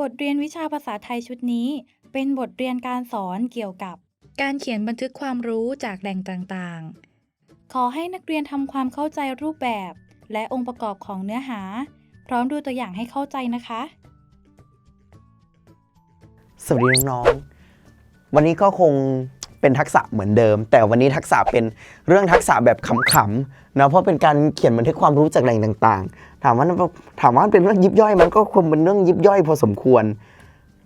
บทเรียนวิชาภาษาไทยชุดนี้ เป็นบทเรียนการสอนเกี่ยวกับ การเขียนบันทึกความรู้จากแหล่งต่างๆ ขอให้นักเรียนทำความเข้าใจรูปแบบ และองค์ประกอบของเนื้อหา พร้อมดูตัวอย่างให้เข้าใจนะคะ สวัสดีน้องๆวันนี้ก็คง เป็นทักษะเหมือนเดิม แต่วันนี้ทักษะเป็นเรื่องทักษะแบบขำๆนะเพราะเป็นการเขียนบันทึกความรู้จากแหล่งต่างๆ ถามว่าถามว่าเป็นเรื่องยิบย่อยมันก็คงเป็นเรื่องยิบย่อยพอสมควร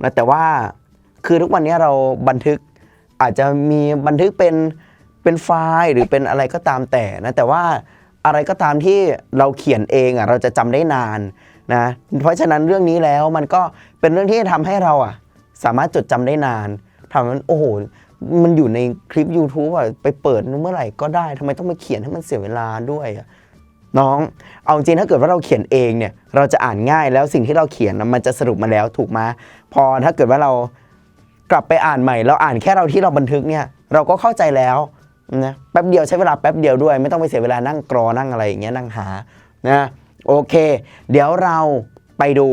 นะแต่ว่าคือทุกวันนี้เราบันทึกอาจจะมีบันทึกเป็นเป็นไฟล์หรือเป็นอะไรก็ตามแต่นะแต่ว่าอะไรก็ตามที่เราเขียนเองอะเราจะจำได้นานนะเพราะฉะนั้นเรื่องนี้แล้วมันก็เป็นเรื่องที่จะทำให้เราอะสามารถจดจำได้นานทำนั้นโอ้โห มันอยู่ในคลิป YouTube อะไปเปิดเมื่อไหร่ก็ได้ทำไมต้องมาเขียนให้มันเสียเวลาด้วยอะน้อง เอาจริงถ้าเกิดว่าเราเขียนเองเนี่ย เราจะอ่านง่ายแล้วสิ่งที่เราเขียนมันจะสรุปมาแล้วถูกไหมพอถ้าเกิดว่าเรากลับไปอ่านใหม่เราอ่านแค่เราที่เราบันทึกเนี่ย เราก็เข้าใจแล้วนะแป๊บเดียวใช้เวลาแป๊บเดียวด้วย ไม่ต้องไปเสียเวลานั่งกรอนั่งอะไรอย่างเงี้ยนั่งหานะโอเค เดี๋ยวเราไปดู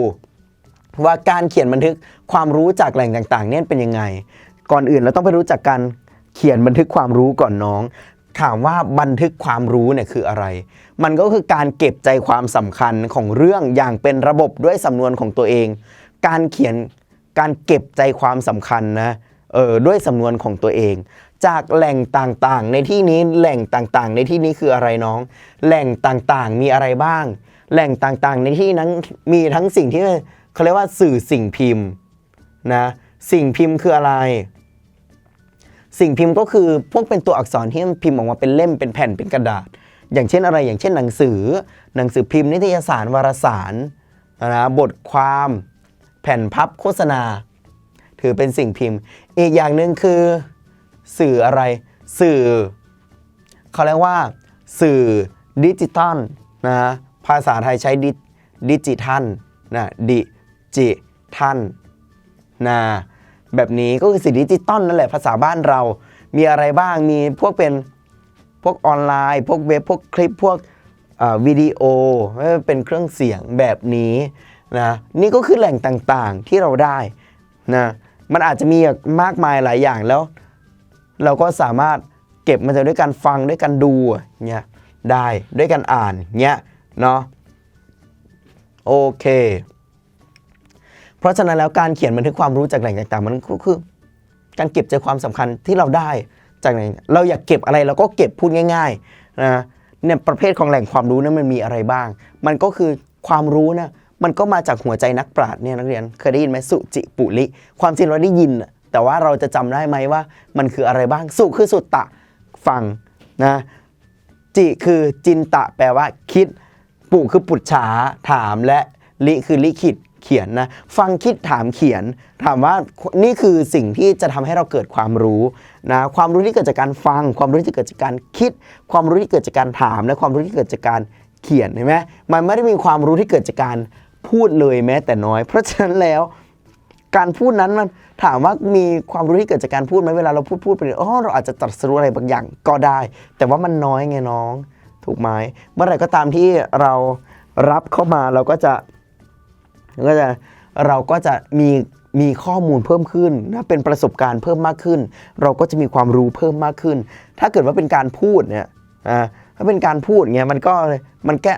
ว่าการเขียนบันทึกความรู้จากแหล่งต่างๆเนี่ยเป็นยังไง ก่อนอื่นเราต้องไปรู้จักการเขียนบันทึกความรู้ก่อนน้อง ถามว่าบันทึกความรู้เนี่ยคืออะไร มันก็คือการเก็บใจความสำคัญของเรื่องอย่างเป็นระบบด้วยสำนวนของตัวเอง การเขียนการเก็บใจความสำคัญนะเออด้วยสำนวนของตัวเอง จากแหล่งต่างๆ ในที่นี้แหล่งต่างๆ ในที่นี้คืออะไรน้อง แหล่งต่างๆมีอะไรบ้าง แหล่งต่างๆ ในที่นั้นมีทั้งสิ่งที่เขาเรียกว่าสื่อสิ่งพิมพ์นะสิ่งพิมพ์คืออะไร สิ่งพิมพ์ก็คือพวกเป็นตัวอักษรที่มันพิมพ์ออกมาเป็นเล่มเป็นแผ่นเป็นกระดาษ อย่างเช่นอะไรอย่างเช่นหนังสือ หนังสือพิมพ์นิตยสารวารสารนะบทความ แผ่นพับโฆษณา ถือเป็นสิ่งพิมพ์ อีกอย่างหนึ่งคือ สื่ออะไร สื่อเขาเรียกว่า สื่อดิจิตอลนะภาษาไทยใช้ดิดิจิทัลนะดิจิทัลนะ แบบนี้ก็คือสื่อดิจิตอลนั่นแหละภาษาบ้านเรา มีอะไรบ้างมีพวกเป็นพวกออนไลน์ พวกเว็บพวกคลิปพวกวิดีโอเป็นเครื่องเสียงแบบนี้นะนี่ก็คือแหล่งต่างๆที่เราได้นะมันอาจจะมีมากมายหลายอย่างแล้ว เราก็สามารถเก็บมาจากด้วยการฟังด้วยการดูเนี่ยได้ด้วยการอ่านเนี่ยเนาะโอเค ราะฉะนั้นแล้วการเขียนบันทึกความรู้จากแหล่งต่างๆ มันก็คือการเก็บใจความสำคัญที่เราได้จากไหนเราอยากเก็บอะไรเราก็เก็บพูดง่ายๆนะเนี่ยประเภทของแหล่งความรู้นั้นมันมีอะไรบ้าง มันก็คือความรู้นะมันก็มาจากหัวใจนักปราชญ์เนี่ยนักเรียนเคยได้ยินไหมสุจิปุริความจริงเราได้ยิน แต่ว่าเราจะจำได้ไหมว่า มันคืออะไรบ้าง สุคือสุตตะฟังนะจิคือจินตะแปลว่าคิด ปุคือปุจฉาถามและลิคือลิขิต เขียนนะ ฟังคิดถามเขียน ถามว่านี่คือสิ่งที่จะทำให้เราเกิดความรู้นะความรู้ที่เกิดจากการฟัง ความรู้ที่เกิดจากการคิด ความรู้ที่เกิดจากการถาม และความรู้ที่เกิดจากการเขียนเห็นไหมมันไม่ได้มีความรู้ที่เกิดจากการพูดเลยแม้แต่น้อย เพราะฉะนั้นแล้วการพูดนั้นมันถามว่ามีความรู้ที่เกิดจากการพูดไหมเวลาเราพูดพูดไปเนี่ยอ๋อเราอาจจะตรัสรู้อะไรบางอย่างก็ได้ แต่ว่ามันน้อยไงน้อง ถูกไหมเมื่อไหร่ก็ตามที่เรารับเข้ามาเราก็จะ ก็จะเราก็จะมีมีข้อมูลเพิ่มขึ้นนะเป็นประสบการณ์เพิ่มมากขึ้น เราก็จะมีความรู้เพิ่มมากขึ้น ถ้าเกิดว่าเป็นการพูดเนี่ยอ่าถ้าเป็นการพูดเงี้ยมันก็มันแค่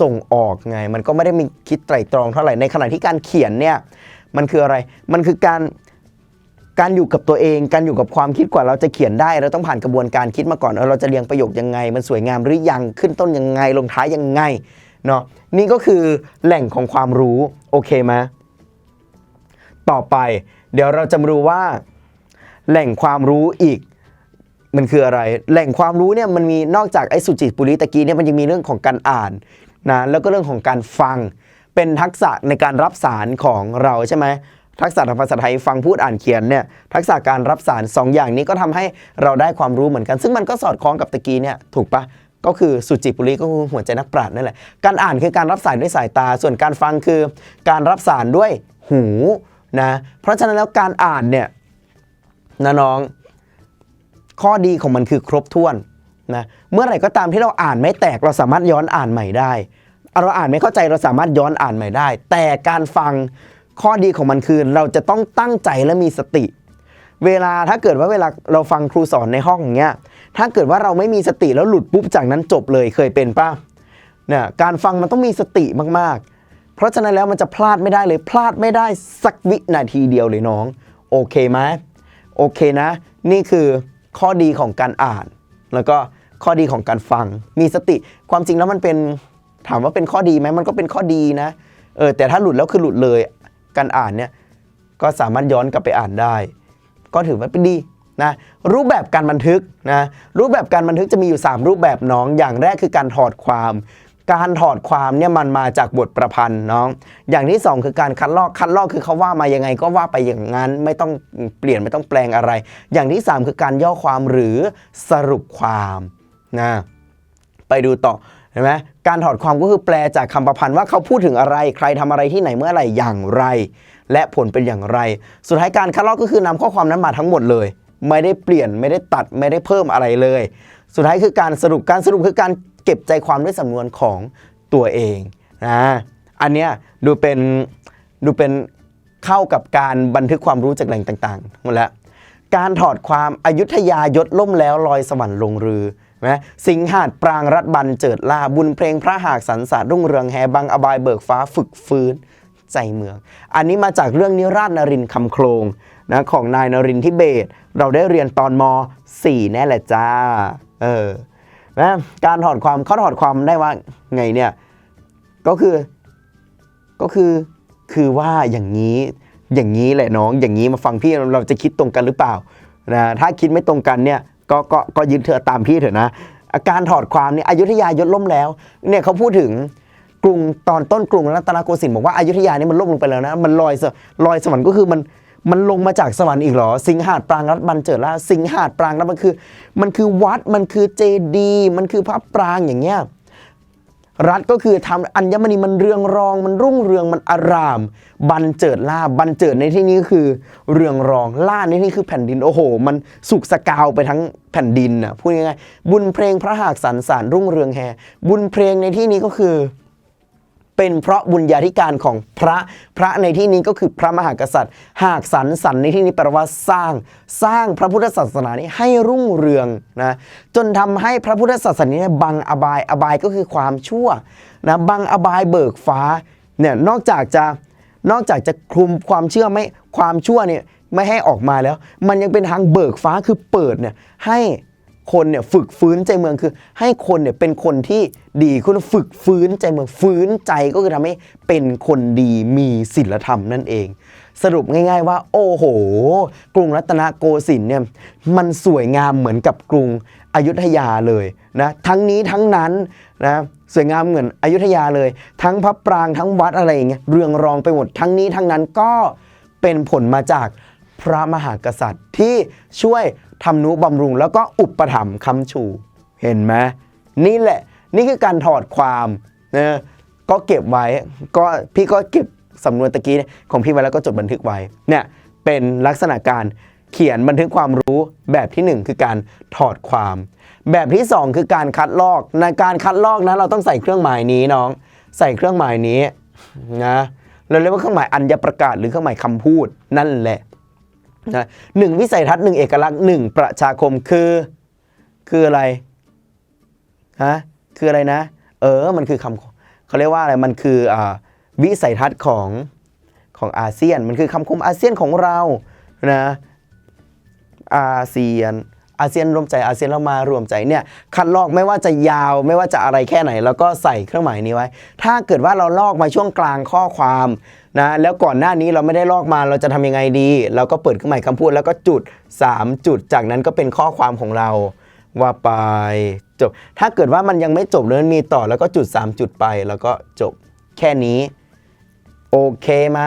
ส่งออกไง มันก็ไม่ได้มีคิดไตรตรองเท่าไหร่ในขณะที่การเขียนเนี่ยมันคืออะไรมันคือการการอยู่กับตัวเอง การอยู่กับความคิดกว่าเราจะเขียนได้เราต้องผ่านกระบวนการคิดมาก่อนเออเราจะเรียงประโยคยังไง มันสวยงามหรือยังขึ้นต้นยังไงลงท้ายยังไง เนาะนี่ก็คือแหล่งของความรู้โอเคไหมต่อไป เดี๋ยวเราจะมาดูว่า แหล่งความรู้อีกมันคืออะไร แหล่งความรู้เนี่ยมันมีนอกจากไอ้สุจิตปุริตะกี้เนี่ยมันยังมีเรื่องของการอ่านนะแล้วก็เรื่องของการฟังเป็นทักษะในการรับสารของเราใช่ไหมทักษะทางภาษาไทยฟังพูดอ่านเขียนเนี่ยทักษะการรับสารสองอย่างนี้ก็ทำให้เราได้ความรู้เหมือนกัน ซึ่งมันก็สอดคล้องกับตะกี้เนี่ยถูกปะ ก็คือสุจิตปุริก็คือหัวใจนักปราชญ์นั่นแหละ การอ่านคือการรับสารด้วยสายตา ส่วนการฟังคือการรับสารด้วยหูนะ เพราะฉะนั้นแล้วการอ่านเนี่ยนะน้อง ข้อดีของมันคือครบถ้วนนะเมื่อไหร่ก็ตามที่เราอ่านไม่แตกเราสามารถย้อนอ่านใหม่ได้ เราอ่านไม่เข้าใจเราสามารถย้อนอ่านใหม่ได้ แต่การฟังข้อดีของมันคือเราจะต้องตั้งใจและมีสติ เวลาถ้าเกิดว่าเวลาเราฟังครูสอนในห้องอย่างเงี้ย ถ้าเกิดว่าเราไม่มีสติแล้วหลุดปุ๊บจากนั้นจบเลยเคยเป็นป่ะเนี่ยการฟังมันต้องมีสติมากๆ เพราะฉะนั้นแล้วมันจะพลาดไม่ได้เลยพลาดไม่ได้สักวินาทีเดียวเลยน้อง โอเคไหมโอเคนะ นี่คือข้อดีของการอ่าน แล้วก็ข้อดีของการฟังมีสติความจริงแล้วมันเป็นถามว่าเป็นข้อดีไหมมันก็เป็นข้อดีนะเออแต่ถ้าหลุดแล้วคือหลุดเลยการอ่านเนี่ยก็สามารถย้อนกลับไปอ่านได้ ก็ถือว่าเป็นดี นะรูปแบบการบันทึกนะรูปแบบการบันทึกจะมีอยู่ 3 รูปแบบน้อง อย่างแรกคือการถอดความ การถอดความเนี่ยมันมาจากบทประพันธ์น้อง อย่างที่ 2 คือการคัดลอกคัดลอกคือเขาว่ามายังไงก็ว่าไปอย่างนั้นไม่ต้องเปลี่ยนไม่ต้องแปลงอะไร อย่างที่ 3 คือการย่อความหรือสรุปความนะไปดูต่อเห็นไหมการถอดความก็คือแปลจากคำประพันธ์ว่าเขาพูดถึงอะไรใครทำอะไรที่ไหนเมื่อไหร่อย่างไร และผลเป็นอย่างไร สุดท้ายการคัดลอกก็คือนำข้อความนั้นมาทั้งหมดเลย ไม่ได้เปลี่ยนไม่ได้ตัดไม่ได้เพิ่มอะไรเลย สุดท้ายคือการสรุปการสรุปคือการเก็บใจความด้วยสำนวนของตัวเองนะอันเนี้ยดูเป็นดูเป็นเข้ากับการบันทึกความรู้จากแหล่งต่างๆหมดแล้วการถอดความอายุทยายศล่มแล้วลอยสวรรค์ลงรือนะสิงหาดปรางรัฐบันเจิดลาบุญเพลงพระหากสรรสาดรุ่งเรืองแฮบังอบายเบิกฟ้าฝึกฟื้นใจเมือง อันนี้มาจากเรื่องนิราชนรินคำโครง นะของนายนรินทร์ทิเบศเราได้เรียนตอนม .4 แน่แหละจ้า เออนะการถอดความเขาถอดความได้ว่าไงเนี่ย ก็คือ ก็คือคือว่าอย่างนี้อย่างนี้แหละน้อง อย่างนี้มาฟังพี่เราจะคิดตรงกันหรือเปล่านะถ้าคิดไม่ตรงกันเนี่ยก็ก็ก็ยึดเธอตามพี่เถอะนะอาการถอดความเนี่ยอยุธยายศล่มแล้วเนี่ยเขาพูดถึงกรุงตอนต้นกรุงรัตนโกสินทร์บอกว่าอายุธยานี่มันล่มลงไปแล้วนะ มันลอยสลอยสวรรค์ก็คือมัน มันลงมาจากสวรรค์อีกเหรอ สิงหาดปรางรัตบันเจิดล่าสิงหาดปรางรัตมันคือ มันคือวัดมันคือเจดีมันคือพระปรางอย่างเงี้ยรัฐก็คือทำอัญมณีมันเรืองรอง มันรุ่งเรืองมันอาราม บันเจิดล่าบันเจิดในที่นี้ก็คือเรืองรองล่าในที่นี้คือแผ่นดินโอ้โห มันสุกสกาวไปทั้งแผ่นดินน่ะพูดง่ายๆบุญเพลงพระหากสรรสารรุ่งเรืองแฮบุญเพลงในที่นี้ก็คือ เป็นเพราะบุญญาธิการของพระพระในที่นี้ก็คือพระมหากษัตริย์ หากสรรสรรในที่นี้แปลว่าสร้าง สร้างพระพุทธศาสนานี้ให้รุ่งเรืองนะจนทำให้พระพุทธศาสนานี้บังอบายอบายก็คือความชั่วนะบังอบายเบิกฟ้าเนี่ยนอกจากจะนอกจากจะคลุมความเชื่อไม่ความชั่วเนี่ยไม่ให้ออกมาแล้ว มันยังเป็นทางเบิกฟ้าคือเปิดเนี่ยให้ คนเนี่ยฝึกฟื้นใจเมืองคือ ให้คนเนี่ยเป็นคนที่ดีคุณฝึกฟื้นใจเมืองฟื้นใจก็คือทำให้เป็นคนดีมีศีลธรรมนั่นเอง สรุปง่ายๆว่า โอ้โห กรุงรัตนโกสินทร์เนี่ยมันสวยงามเหมือนกับกรุงอยุธยาเลยนะทั้งนี้ทั้งนั้นนะสวยงามเหมือนอยุธยาเลย ทั้งพระปรางทั้งวัดอะไรอย่างเงี้ยเรืองรองไปหมดทั้งนี้ทั้งนั้นก็เป็นผลมาจาก พระมหากษัตริย์ที่ช่วยทำนุบำรุง แล้วก็อุปถัมภ์ค้ำชู เห็นไหมนี่แหละ นี่คือการถอดความนะก็เก็บไว้ก็พี่ก็เก็บสำนวนตะกี้ของพี่ไว้แล้วก็จดบันทึกไว้เนี่ยเป็นลักษณะการเขียนบันทึกความรู้แบบที่หนึ่งคือการถอดความ แบบที่สองคือการคัดลอกในการคัดลอกนะเราต้องใส่เครื่องหมายนี้น้อง ใส่เครื่องหมายนี้นะเราเรียกว่าเครื่องหมายอัญญประกาศหรือเครื่องหมายคำพูดนั่นแหละ นะหนึ่งวิสัยทัศน์หนึ่งเอกลักษณ์หนึ่งประชาคมคือ คืออะไรฮะคืออะไรนะ เออมันคือคำเขาเรียกว่าอะไรมันคืออวิสัยทัศน์ของของอาเซียน มันคือคำคมอาเซียนของเรานะอาเซียน อาเซียนรวมใจอาเซียนเรามารวมใจเนี่ยคัดลอกไม่ว่าจะยาวไม่ว่าจะอะไรแค่ไหน แล้วก็ใส่เครื่องหมายนี้ไว้ ถ้าเกิดว่าเราลอกมาช่วงกลางข้อความนะแล้วก่อนหน้านี้เราไม่ได้ลอกมาเราจะทำยังไงดี เราก็เปิดเครื่องหมายคำพูดแล้วก็จุด 3 จุดจากนั้นก็เป็นข้อความของเราว่าไปจบ ถ้าเกิดว่ามันยังไม่จบเลยมันมีต่อแล้วก็จุด 3 จุดไปแล้วก็จบแค่นี้ โอเคไหม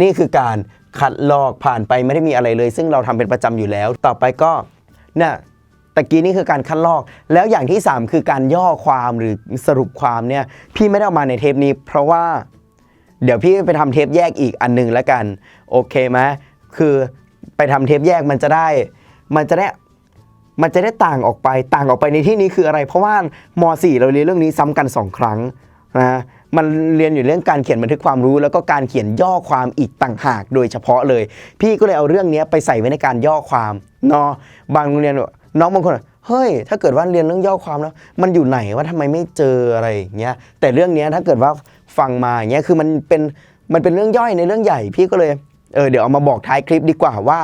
นี่คือการคัดลอกผ่านไปไม่ได้มีอะไรเลย ซึ่งเราทำเป็นประจำอยู่แล้ว ต่อไปก็ เนี่ยตะกี้นี่คือการคัดลอก แล้วอย่างที่ 3 คือการย่อความหรือสรุปความเนี่ยพี่ไม่ได้เอามาในเทปนี้ เพราะว่าเดี๋ยวพี่ไปทำเทปแยกอีกอันหนึงแล้วกัน โอเคไหมคือไปทำเทปแยกมันจะได้ มันจะได้มันจะได้ต่างออกไปต่างออกไปในที่นี้คืออะไร เพราะว่าม .4 เราเรียนเรื่องนี้ซ้ำกัน 2 ครั้งนะ มันเรียนอยู่เรื่องการเขียนบันทึกความรู้ แล้วก็การเขียนย่อความอีกต่างหากโดยเฉพาะเลย พี่ก็เลยเอาเรื่องนี้ไปใส่ไว้ในการย่อความเนาะบางโรงเรียนน้องบางคนเฮ้ย ถ้าเกิดว่าเรียนเรื่องย่อความแล้ว มันอยู่ไหนว่าทำไมไม่เจออะไรอย่างเงี้ยแต่เรื่องนี้ถ้าเกิดว่าฟังมาอย่างเงี้ยคือมันเป็นมันเป็นเรื่องย่อยในเรื่องใหญ่พี่ก็เลยเออเดี๋ยวเอามาบอกท้ายคลิปดีกว่าว่า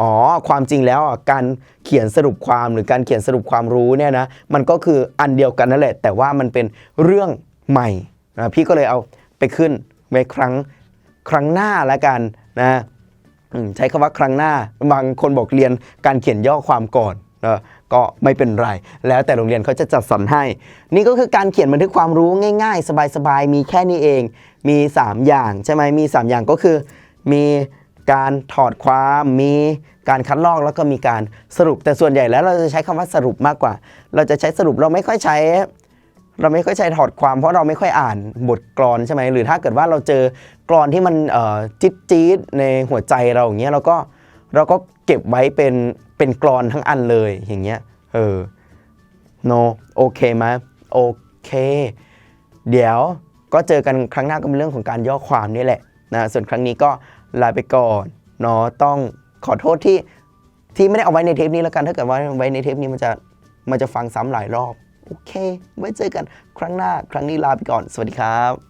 อ๋อความจริงแล้วการเขียนสรุปความหรือการเขียนสรุปความรู้เนี่ยนะมันก็คืออันเดียวกันนั่นแหละ แต่ว่ามันเป็นเรื่องใหม่ นะพี่ก็เลยเอาไปขึ้นไว้ครั้งครั้งหน้าแล้วกันนะใช้คำว่าครั้งหน้าบางคนบอกเรียนการเขียนย่อความก่อนนะก็ไม่เป็นไร แล้วแต่โรงเรียนเขาจะจัดสรรให้ นี่ก็คือการเขียนบันทึกความรู้ง่ายๆ สบายๆ มีแค่นี้เอง มี 3 อย่างใช่ไหมมี 3 อย่างก็คือ มีการถอดความ มีการคัดลอกแล้วก็มีการสรุปแต่ส่วนใหญ่แล้วเราจะใช้คำว่าสรุปมากกว่า เราจะใช้สรุปเราไม่ค่อยใช้ เราไม่ค่อยใช้ถอดความเพราะเราไม่ค่อยอ่านบทกลอนใช่ไหมหรือถ้าเกิดว่าเราเจอกลอนที่มันจิ๊ดจี๊ดในหัวใจเราอย่างเงี้ยเราก็เราก็เก็บไว้เป็นเป็นกลอนทั้งอันเลยอย่างเงี้ยเออ no โอเคไหมโอเค เดี๋ยวก็เจอกันครั้งหน้าก็เป็นเรื่องของการย่อความนี่แหละนะส่วนครั้งนี้ก็ลาไปก่อนเนาะต้องขอโทษที่ที่ไม่ได้เอาไว้ในเทปนี้แล้วกันถ้าเกิดว่าไว้ในเทปนี้มันจะมันจะฟังซ้ำหลายรอบ โอเค ไว้เจอกันครั้งหน้า ครั้งนี้ลาไปก่อน สวัสดีครับ